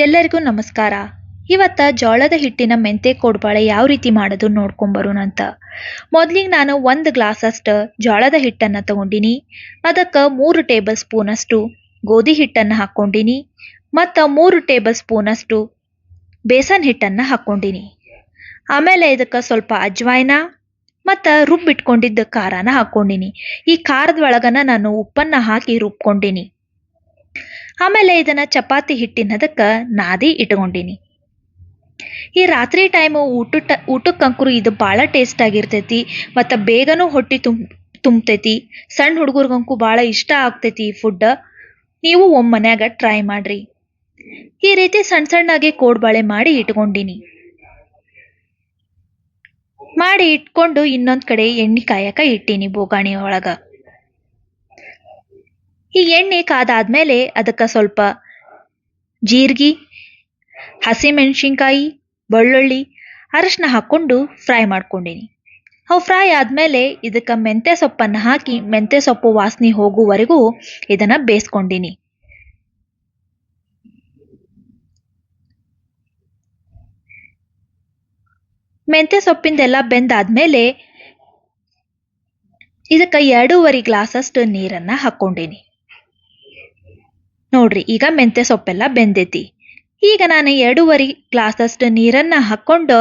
ಎಲ್ಲರಿಗೂ ನಮಸ್ಕಾರ. ಇವತ್ತ ಜೋಳದ ಹಿಟ್ಟಿನ ಮೆಂತೆ ಕೋಡ್ಬಾಳೆ ಯಾವ ರೀತಿ ಮಾಡೋದು ನೋಡ್ಕೊಂಬರೋಣಂತ ಮೊದ್ಲಿಗೆ ನಾನು ಒಂದು ಗ್ಲಾಸಷ್ಟು ಜೋಳದ ಹಿಟ್ಟನ್ನು ತಗೊಂಡಿನಿ. ಅದಕ್ಕೆ ಮೂರು ಟೇಬಲ್ ಸ್ಪೂನಷ್ಟು ಗೋಧಿ ಹಿಟ್ಟನ್ನು ಹಾಕ್ಕೊಂಡಿನಿ. ಮತ್ತು ಮೂರು ಟೇಬಲ್ ಸ್ಪೂನಷ್ಟು ಬೇಸನ್ ಹಿಟ್ಟನ್ನು ಹಾಕ್ಕೊಂಡಿನಿ. ಆಮೇಲೆ ಇದಕ್ಕೆ ಸ್ವಲ್ಪ ಅಜ್ವಾಯ್ನ ಮತ್ತು ರುಬ್ಬಿಟ್ಕೊಂಡಿದ್ದ ಖಾರನ ಹಾಕ್ಕೊಂಡಿನಿ. ಈ ಖಾರದ ಒಳಗನ ನಾನು ಉಪ್ಪನ್ನು ಹಾಕಿ ರುಬ್ಕೊಂಡಿನಿ. ಆಮೇಲೆ ಇದನ್ನ ಚಪಾತಿ ಹಿಟ್ಟಿನದಕ್ಕೆ ನಾದಿ ಇಟ್ಕೊಂಡಿನಿ. ಈ ರಾತ್ರಿ ಟೈಮು ಊಟ ಊಟಕ್ಕಂಕರು ಇದು ಭಾಳ ಟೇಸ್ಟ್ ಆಗಿರ್ತೈತಿ, ಮತ್ತು ಬೇಗನೂ ಹೊಟ್ಟೆ ತುಂಬ ತುಂಬ್ತೈತಿ, ಸಣ್ಣ ಹುಡುಗರ್ಗಂಕು ಭಾಳ ಇಷ್ಟ ಆಗ್ತೈತಿ ಈ ಫುಡ್ ನೀವು ಒಮ್ಮೆ ಮನ್ಯಾಗ ಟ್ರೈ ಮಾಡ್ರಿ. ಈ ರೀತಿ ಸಣ್ಣ ಸಣ್ಣಾಗಿ ಕೋಡ್ಬಾಳೆ ಮಾಡಿ ಇಟ್ಕೊಂಡಿನಿ. ಮಾಡಿ ಇಟ್ಕೊಂಡು ಇನ್ನೊಂದು ಕಡೆ ಎಣ್ಣೆ ಕಾಯಕ ಇಟ್ಟೀನಿ ಬೋಗಾಣಿ ಒಳಗ ಈ ಎಣ್ಣೆ ಕಾದಾದ್ಮೇಲೆ ಅದಕ್ಕೆ ಸ್ವಲ್ಪ ಜೀರಿಗೆ, ಹಸಿಮೆಣಸಿನ್ಕಾಯಿ, ಬೆಳ್ಳುಳ್ಳಿ, ಅರಶಿನ ಹಾಕ್ಕೊಂಡು ಫ್ರೈ ಮಾಡ್ಕೊಂಡಿನಿ. ಅವು ಫ್ರೈ ಆದಮೇಲೆ ಇದಕ್ಕೆ ಮೆಂತ್ಯ ಸೊಪ್ಪನ್ನು ಹಾಕಿ ಮೆಂತ್ಯ ಸೊಪ್ಪು ವಾಸನೆ ಹೋಗುವವರೆಗೂ ಇದನ್ನು ಬೇಯಿಸ್ಕೊಂಡಿನಿ. ಮೆಂತ್ಯ ಸೊಪ್ಪಿಂದೆಲ್ಲ ಬೆಂದಾದ್ಮೇಲೆ ಇದಕ್ಕೆ ಎರಡೂವರೆ ಗ್ಲಾಸಷ್ಟು ನೀರನ್ನು ಹಾಕ್ಕೊಂಡಿನಿ. ನೋಡ್ರಿ, ಈಗ ಮೆಂತ್ಯ ಸೊಪ್ಪೆಲ್ಲ ಬೆಂದೈತಿ. ಈಗ ನಾನು ಎರಡೂವರೆ ಗ್ಲಾಸಷ್ಟು ನೀರನ್ನು ಹಾಕ್ಕೊಂಡು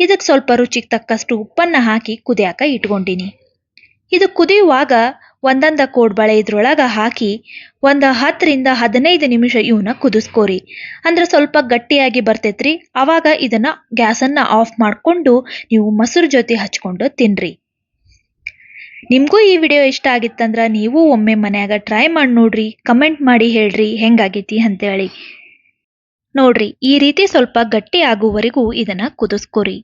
ಇದಕ್ಕೆ ಸ್ವಲ್ಪ ರುಚಿಗೆ ತಕ್ಕಷ್ಟು ಉಪ್ಪನ್ನು ಹಾಕಿ ಕುದಿಯಾಕ ಇಟ್ಕೊಂಡಿನಿ. ಇದು ಕುದಿಯುವಾಗ ಒಂದೊಂದ ಕೋಡ್ಬಳೆ ಇದ್ರೊಳಗೆ ಹಾಕಿ ಒಂದು ಹತ್ತರಿಂದ ಹದಿನೈದು ನಿಮಿಷ ಇವನ್ನ ಕುದಿಸ್ಕೋರಿ. ಅಂದ್ರೆ ಸ್ವಲ್ಪ ಗಟ್ಟಿಯಾಗಿ ಬರ್ತೈತ್ರಿ. ಆವಾಗ ಇದನ್ನ ಗ್ಯಾಸನ್ನು ಆಫ್ ಮಾಡಿಕೊಂಡು ನೀವು ಮೊಸರು ಜೊತೆ ಹಚ್ಕೊಂಡು ತಿನ್ರಿ. ನಿಮಗೂ ಈ ವಿಡಿಯೋ ಇಷ್ಟ ಆಗಿತ್ತಂದ್ರೆ ನೀವು ಒಮ್ಮೆ ಮನ್ಯಾಗ ಟ್ರೈ ಮಾಡಿ ನೋಡ್ರಿ ಕಮೆಂಟ್ ಮಾಡಿ ಹೇಳ್ರಿ, ಹೆಂಗಾಗೈತಿ ಅಂತೇಳಿ. ನೋಡ್ರಿ, ಈ ರೀತಿ ಸ್ವಲ್ಪ ಗಟ್ಟಿ ಆಗುವವರೆಗೂ ಇದನ್ನ ಕುದಿಸ್ಕೊರಿ.